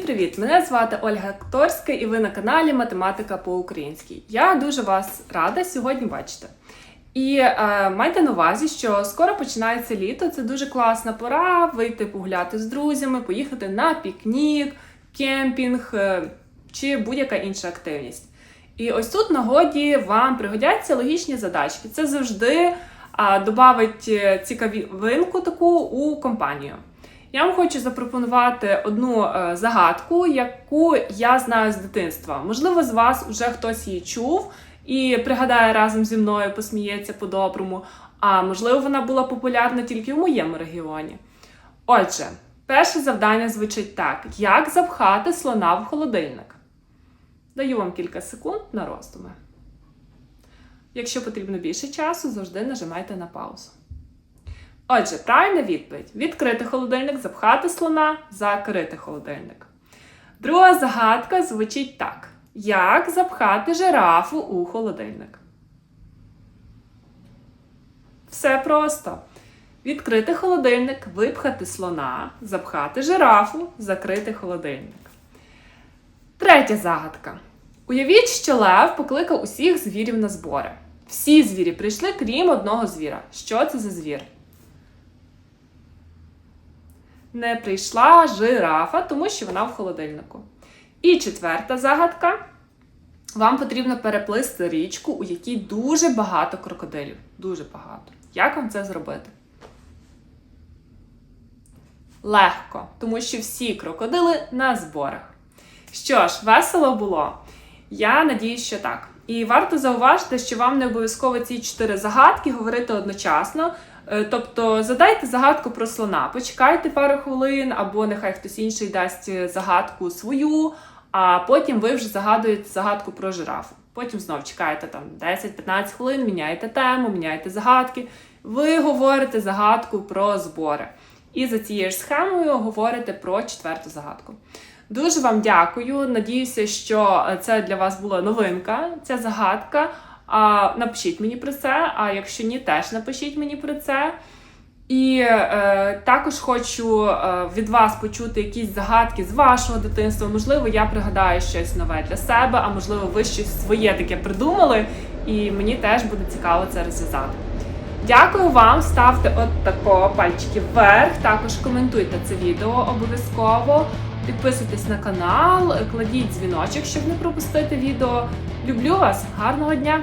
привіт! Мене звати Ольга Акторська, і ви на каналі Математика по-українськи. Я дуже вас рада сьогодні бачити. І е, майте на увазі, що скоро починається літо. Це дуже класна пора вийти погуляти з друзями, поїхати на пікнік, кемпінг е, чи будь-яка інша активність. І ось тут нагоді вам пригодяться логічні задачки. Це завжди а, додавить е, цікавинку таку у компанію. Я вам хочу запропонувати одну е, загадку, яку я знаю з дитинства. Можливо, з вас вже хтось її чув і пригадає разом зі мною, посміється по-доброму. А можливо, вона була популярна тільки в моєму регіоні. Отже, перше завдання звучить так: як запхати слона в холодильник? Даю вам кілька секунд на роздуми. Якщо потрібно більше часу, завжди нажимайте на паузу. Отже, правильна відповідь: відкрити холодильник, запхати слона, закрити холодильник. Друга загадка звучить так: як запхати жирафу у холодильник? Все просто. Відкрити холодильник, випхати слона, запхати жирафу, закрити холодильник. Третя загадка. Уявіть, що Лев покликав усіх звірів на збори. Всі звірі прийшли, крім одного звіра. Що це за звір? Не прийшла жирафа, тому що вона в холодильнику. І четверта загадка. Вам потрібно переплисти річку, у якій дуже багато крокодилів. Дуже багато. Як вам це зробити? Легко, тому що всі крокодили на зборах. Що ж, весело було? Я надіюсь, що так. І варто зауважити, що вам не обов'язково ці чотири загадки говорити одночасно. Е, Тобто задайте загадку про слона, почекайте пару хвилин, або нехай хтось інший дасть загадку свою, а потім ви вже загадуєте загадку про жирафу. Потім знов чекаєте там 10-15 хвилин, міняєте тему, міняєте загадки. Ви говорите загадку про збори. І за цією ж схемою говорите про четверту загадку. Дуже вам дякую. Надіюся, що це для вас була новинка, ця загадка. Напишіть мені про це. А якщо ні, теж напишіть мені про це. І е, також хочу е, від вас почути якісь загадки з вашого дитинства. Можливо, я пригадаю щось нове для себе, а можливо, ви щось своє таке придумали, і мені теж буде цікаво це розв'язати. Дякую вам, ставте от тако пальчики вверх. Також коментуйте це відео обов'язково. Підписуйтесь на канал, кладіть дзвіночок, щоб не пропустити відео. Люблю вас, гарного дня!